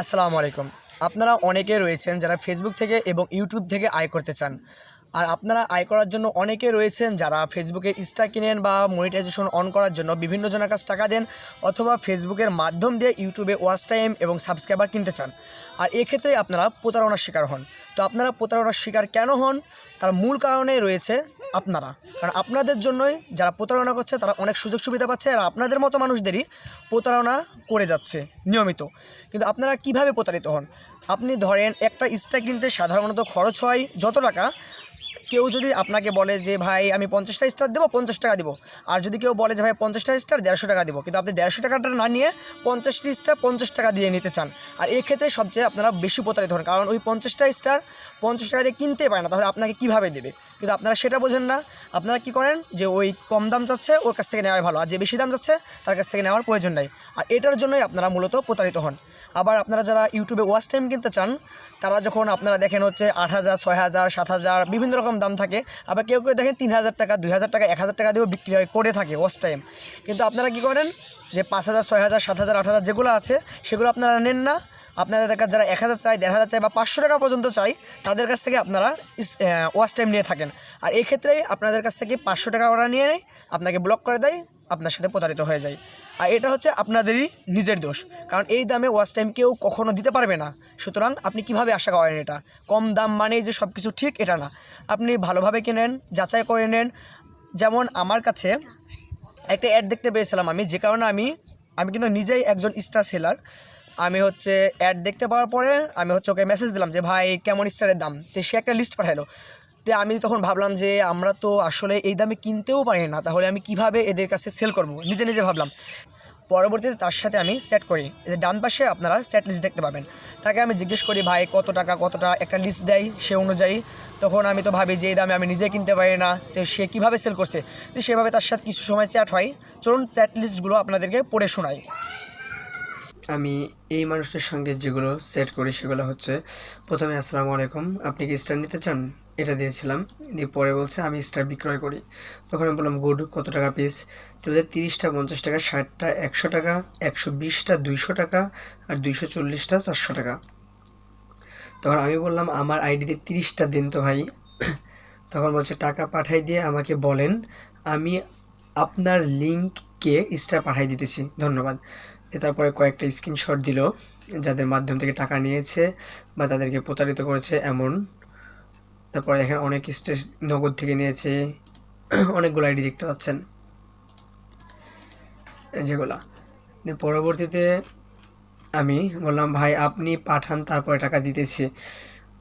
আসসালামু আলাইকুম। আপনারা অনেকে রয়েছেন যারা ফেসবুক থেকে এবং ইউটিউব থেকে আয় করতে চান। আর আপনারা আয় করার জন্য অনেকে রয়েছেন যারা ফেসবুকে ইনস্টা কিনেন বা মনিটাইজেশন অন করার জন্য বিভিন্ন জনের কাছে টাকা দেন অথবা ফেসবুকের মাধ্যম দিয়ে ইউটিউবে ওয়াচ টাইম এবং সাবস্ক্রাইবার কিনতে চান। আর এক্ষেত্রে আপনারা প্রতারণার শিকার হন। তো আপনারা প্রতারণার শিকার কেন হন? তার মূল কারণে রয়েছে আপনারা। কারণ আপনাদের জন্যই যারা প্রতারণা করছে, তারা অনেক সুযোগ সুবিধা পাচ্ছে আর আপনাদের মতো মানুষদেরই প্রতারণা করে যাচ্ছে, নিয়মিত। কিন্তু আপনারা কীভাবে প্রতারিত হন? আপনি ধরেন একটা স্টার কিনতে সাধারণত খরচ হয় যত টাকা কেউ যদি আপনাকে বলে যে, ভাই, আমি পঞ্চাশটা স্টার দেবো, পঞ্চাশ টাকা দেবো। আর যদি কেউ বলে যে, ভাই, পঞ্চাশটা স্টার দেড়শো টাকা দেবো। কিন্তু আপনি দেড়শো টাকাটা না নিয়ে পঞ্চাশটি স্টার পঞ্চাশ টাকা দিয়ে নিতে চান। আর এক্ষেত্রে সবচেয়ে আপনারা বেশি প্রতারিত হন। কারণ ওই পঞ্চাশটা স্টার পঞ্চাশ টাকা দিয়ে কিনতে পারে না। তাহলে আপনাকে কীভাবে দেবে? কিন্তু আপনারা সেটা বোঝেন না। আপনারা কি করেন যে, ওই কম দাম চাচ্ছে ওর কাছ থেকে নেওয়াই ভালো। আর যে বেশি দাম যাচ্ছে, তার কাছ থেকে নেওয়ার প্রয়োজন নাই। আর এটার জন্যই আপনারা মূলত প্রতারিত হন। আবার আপনারা যারা ইউটিউবে ওয়াচ টাইম কিনতে চান, তারা যখন আপনারা দেখেন হচ্ছে আট হাজার, ছয় হাজার, সাত হাজার, বিভিন্ন রকম দাম থাকে, আবার কেউ কেউ দেখেন তিন হাজার টাকা, দুই হাজার টাকা, এক হাজার টাকা দিয়েও বিক্রি হয়, করে থাকে ওয়াচ টাইম। কিন্তু আপনারা কি করেন? যে পাঁচ হাজার, ছয় হাজার, সাত হাজার, আট হাজার যেগুলো আছে, সেগুলো আপনারা নেন না। আপনাদের কাছে যারা এক হাজার চাই দেড় হাজার চাই বা পাঁচশো টাকা পর্যন্ত চাই তাদের কাছ থেকে আপনারা ওয়াচ টাইম নিয়ে থাকেন। আর এই ক্ষেত্রে আপনাদের কাছ থেকে পাঁচশো টাকা ওরা নিয়ে নেয়, আপনাকে ব্লক করে দেয়, আপনার সাথে প্রতারিত হয়ে যায়। আর এটা হচ্ছে আপনাদেরই নিজের দোষ। কারণ এই দামে ওয়াচ টাইম কেউ কখনো দিতে পারবে না। সুতরাং আপনি কীভাবে আশা করেন এটা? কম দাম মানেই যে সব কিছু ঠিক, এটা না। আপনি ভালোভাবে কেনেন, যাচাই করে নেন। যেমন আমার কাছে একটা অ্যাড দেখতে পেয়েছিলাম আমি। যে কারণে আমি আমি কিন্তু নিজেই একজন স্টার সেলার আমি হচ্ছে অ্যাড দেখতে পাওয়ার পরে আমি হচ্ছে ওকে মেসেজ দিলাম যে, ভাই, কেমন স্টারের দাম? তো সে একটা লিস্ট পাঠালো। তো আমি তখন ভাবলাম যে আমরা তো আসলে এই দামে কিনতেও পারি না, তাহলে আমি কীভাবে এদের কাছে সেল করব? নিজে নিজে ভাবলাম। পরবর্তীতে তার সাথে আমি সেট করি। যে ডান পাশে আপনারা সেট লিস্ট দেখতে পাবেন। তাকে আমি জিজ্ঞেস করি, ভাই, কত টাকা কতটা একটা লিস্ট দেয় সে অনুযায়ী। তখন আমি তো ভাবি যে এই দামে আমি নিজে কিনতে পারি না, তো সে কীভাবে সেল করছে? তো সেভাবে তার সাথে কিছু সময় চ্যাট হয়। চলুন চ্যাট লিস্টগুলো আপনাদেরকে পড়ে শোনাই। আমি এই মানুষটার সঙ্গে যেগুলো সেট করি সেগুলো হচ্ছে, প্রথমে, আসসালামু আলাইকুম, আপনি কি স্টার নিতে চান? এটা দিয়েছিলাম। দিয়ে পরে বলছে, আমি স্টার বিক্রয় করি। তখন আমি বললাম, গুড, কত টাকা পিস তো ওদের তিরিশটা, পঞ্চাশ টাকা, ষাটটা, একশো টাকা, একশো বিশটা, দুইশো টাকা আর দুইশো চল্লিশটা, চারশো টাকা। তখন আমি বললাম, আমার আইডিতে তিরিশটা দিন তো ভাই। তখন বলছে, টাকা পাঠাই দিয়ে আমাকে বলেন, আমি আপনার লিঙ্ককে স্টার পাঠাই দিতেছি। ধন্যবাদ। তারপরে কয়েকটা স্ক্রিনশট দিল, যাদের মাধ্যম থেকে টাকা নিয়েছে বা তাদেরকে প্রতারিত করেছে এমন। তারপরে দেখেন অনেক স্টেজ নগদ থেকে নিয়েছে। অনেকগুলো আইডি দেখতে পাচ্ছেন। যেগুলা। পরবর্তীতে আমি বললাম, ভাই, আপনি পাঠান, তারপরে টাকা দিতেছি।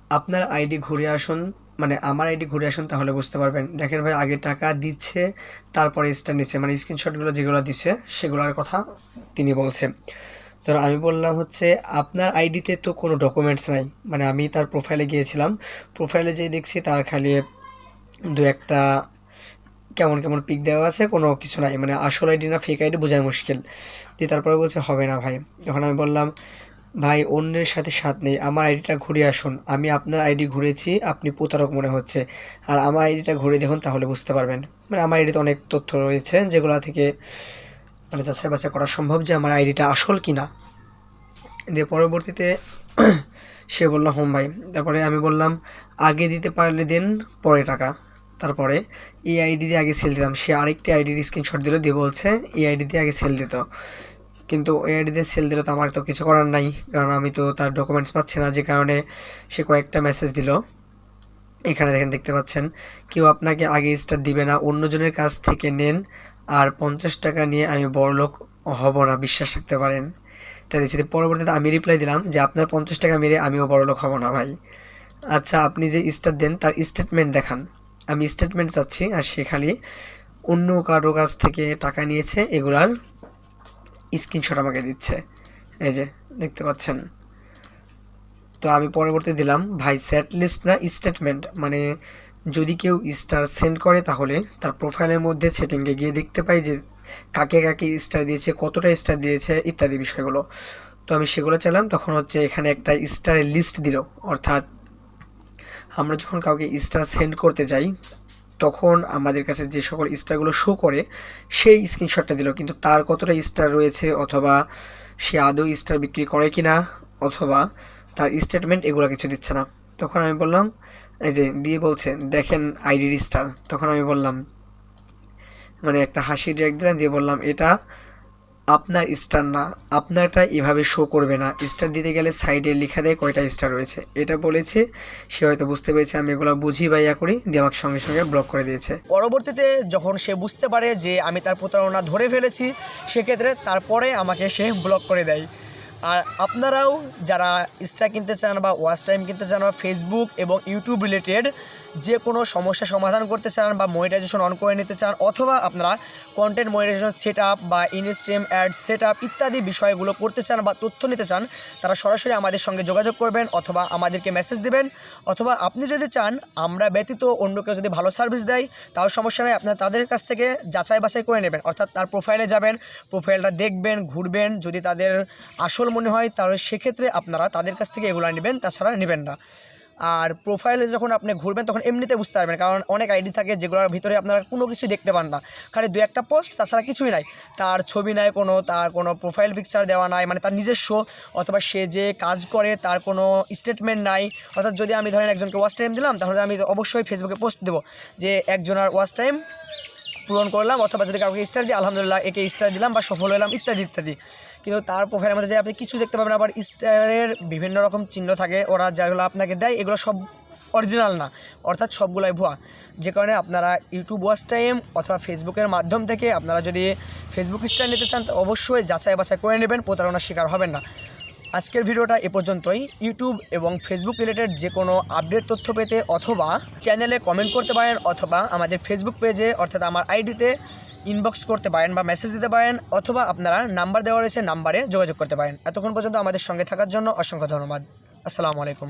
আপনার আইডি ঘুরে আসুন মানে আমার আইডি ঘুরে আসুন তাহলে বুঝতে পারবেন। দেখেন ভাই, আগে টাকা দিচ্ছে, তারপরে স্টার নিচ্ছে। মানে স্ক্রিনশটগুলো যেগুলো দিচ্ছে, সেগুলোর কথা তিনি বলছে ধরো আমি বললাম হচ্ছে, আপনার আইডিতে তো কোনো ডকুমেন্টস নাই। মানে আমি তার প্রোফাইলে গিয়েছিলাম। প্রোফাইলে যেয়ে দেখছি তার খালি দু একটা কেমন কেমন পিক দেওয়া আছে, কোনো কিছু নাই। মানে আসল আইডি না ফেক আইডি বোঝায় মুশকিল। দিয়ে তারপরে বলছে, হবে না ভাই। তখন আমি বললাম, ভাই, অন্যের সাথে সাথ নেই। আমার আইডিটা ঘুরে আসুন। আমি আপনার আইডি ঘুরেছি, আপনি প্রতারক মনে হচ্ছে। আর আমার আইডিটা ঘুরে দেখুন, তাহলে বুঝতে পারবেন। মানে আমার আইডিতে অনেক তথ্য রয়েছে, যেগুলো থেকে মানে যাচাই বাছাই করা সম্ভব যে আমার আইডিটা আসল কি না দিয়ে পরবর্তীতে সে বলল, হোম ভাই। তারপরে আমি বললাম, আগে দিতে পারলে দেন, পরে টাকা। তারপরে এই আইডি দিয়ে আগে সেল দিতাম সে আরেকটি আইডির স্ক্রিনশট দিল, দিয়ে বলছে, এই আইডি দিয়ে আগে সেল দিত। কিন্তু ওই আইডি দিয়ে সেল দিলে তো আমার তো কিছু করার নাই, কারণ আমি তো তার ডকুমেন্টস পাচ্ছি না। যে কারণে সে কয়েকটা মেসেজ দিল। এখানে দেখেন, দেখতে পাচ্ছেন, কেউ আপনাকে আগে স্টার দিবে না, অন্যজনের কাছ থেকে নেন আর পঞ্চাশ টাকা নিয়ে আমি বড়লোক হব না, বিশ্বাস রাখতে পারেন। তাই দিচ্ছি পরবর্তীতে আমি রিপ্লাই দিলাম যে আপনার পঞ্চাশ টাকা মেরে আমিও বড়লোক হব না ভাই। আচ্ছা আপনি যে স্টার দেন তার স্টেটমেন্ট দেখান। আমি স্টেটমেন্ট চাচ্ছি, আর সে খালি অন্য কারও কাছ থেকে টাকা নিয়েছে, এগুলার স্ক্রিনশট আমাকে দিচ্ছে। এই যে, দেখতে পাচ্ছেন। তো আমি পরবর্তী দিলাম, ভাই স্যাট লিস্ট না স্টেটমেন্ট মানে যদি কেউ স্টার সেন্ড করে, তাহলে তার প্রোফাইলের মধ্যে সেটিংয়ে গিয়ে দেখতে পাই যে কাকে কাকে স্টার দিয়েছে, কতটা স্টার দিয়েছে, ইত্যাদি বিষয়গুলো। তো আমি সেগুলো চাইলাম, তখন হচ্ছে এখানে একটা স্টারের লিস্ট দিল। অর্থাৎ আমরা যখন কাউকে স্টার সেন্ড করতে যাই, তখন আমাদের কাছে যে সকল স্টারগুলো শো করে, সেই স্ক্রিনশটটা দিল। কিন্তু তার কতটা স্টার রয়েছে, অথবা সে আদৌ স্টার বিক্রি করে কি না অথবা তার স্টেটমেন্ট এগুলো কিছু দিচ্ছে না। তখন আমি বললাম এই যে দিয়ে বলছে, দেখেন আইডির স্টার। তখন আমি বললাম মানে একটা হাসি রিয়াক্ট দিলাম, দিয়ে বললাম, এটা আপনার স্টার না, আপনারটা এভাবে শো করবে না। স্টার দিতে গেলে সাইডে লেখা দেয় কয়টা স্টার রয়েছে। এটা বলেছে, সে হয়তো বুঝতে পেরেছে, আমি এগুলো বুঝি বা ইয়া করি, দিয়ে আমাকে সঙ্গে সঙ্গে ব্লক করে দিয়েছে। পরবর্তীতে যখন সে বুঝতে পারে যে আমি তার প্রতারণা ধরে ফেলেছি, সেক্ষেত্রে তারপরে আমাকে সে ব্লক করে দেয়। আর আপনারাও যারা ইনস্টা কিনতে চান বা ওয়াচ টাইম কিনতে চান বা ফেসবুক এবং ইউটিউব রিলেটেড যে কোনো সমস্যা সমাধান করতে চান বা মনিটাইজেশন অন করে নিতে চান অথবা আপনারা কন্টেন্ট মনিটাইজেশন সেট আপ বা ইনস্ট্রিম অ্যাড সেট আপ ইত্যাদি বিষয়গুলো করতে চান বা তথ্য নিতে চান, তারা সরাসরি আমাদের সঙ্গে যোগাযোগ করবেন অথবা আমাদেরকে মেসেজ দেবেন। অথবা আপনি যদি চান, আমরা ব্যতীত অন্য কেউ যদি ভালো সার্ভিস দেয়, তাও সমস্যা নেই, আপনারা তাদের কাছ থেকে যাচাই বাছাই করে নেবেন। অর্থাৎ তার প্রোফাইলে যাবেন প্রোফাইলটা দেখবেন, ঘুরবেন, যদি তাদের আসল মনে হয় তাহলে সেক্ষেত্রে আপনারা তাদের কাছ থেকে এগুলো নেবেন, তাছাড়া নেবেন না। আর প্রোফাইলে যখন আপনি ঘুরবেন, তখন এমনিতে বুঝতে পারবেন, কারণ অনেক আইডি থাকে যেগুলোর ভিতরে আপনারা কোনো কিছু দেখতে পান না। খালি দু একটা পোস্ট তাছাড়া কিছুই নাই। তার ছবি নাই কোনো, তার কোনো প্রোফাইল পিকচার দেওয়া নাই মানে তার নিজস্ব, অথবা সে যে কাজ করে তার কোনো স্টেটমেন্ট নাই। অর্থাৎ যদি আমি ধরেন একজনকে ওয়াচ টাইম দিলাম, তাহলে আমি অবশ্যই ফেসবুকে পোস্ট দেবো যে একজনের ওয়াচ টাইম পূরণ করলাম, অথবা যদি কাউকে স্টার দিই, আলহামদুলিল্লাহ, একে স্টার দিলাম বা সফল হলাম, ইত্যাদি ইত্যাদি। কিন্তু তার প্রোফাইলের মধ্যে যে আপনি কিছু দেখতে পাবেন, আবার স্টারের বিভিন্ন রকম চিহ্ন থাকে, ওরা যেগুলো আপনাকে দেয়, এগুলো সব অরিজিনাল না। অর্থাৎ সবগুলোই ভুয়া। যে কারণে আপনারা ইউটিউব ওয়াচ টাইম অথবা ফেসবুকের মাধ্যম থেকে আপনারা যদি ফেসবুক স্টার নিতে চান, তো অবশ্যই যাচাই বাছাই করে নেবেন, প্রতারণার শিকার হবেন না। আজকের ভিডিওটা এ পর্যন্তই। ইউটিউব এবং ফেসবুক রিলেটেড যে কোনো আপডেট তথ্য পেতে অথবা চ্যানেলে কমেন্ট করতে পারেন, অথবা আমাদের ফেসবুক পেজে অর্থাৎ আমার আইডিতে ইনবক্স করতে পারেন বা মেসেজ দিতে পারেন অথবা আপনারা নাম্বার দেওয়া রয়েছে নাম্বারে যোগাযোগ করতে পারেন। এতক্ষণ পর্যন্ত আমাদের সঙ্গে থাকার জন্য অসংখ্য ধন্যবাদ। আসসালামু আলাইকুম।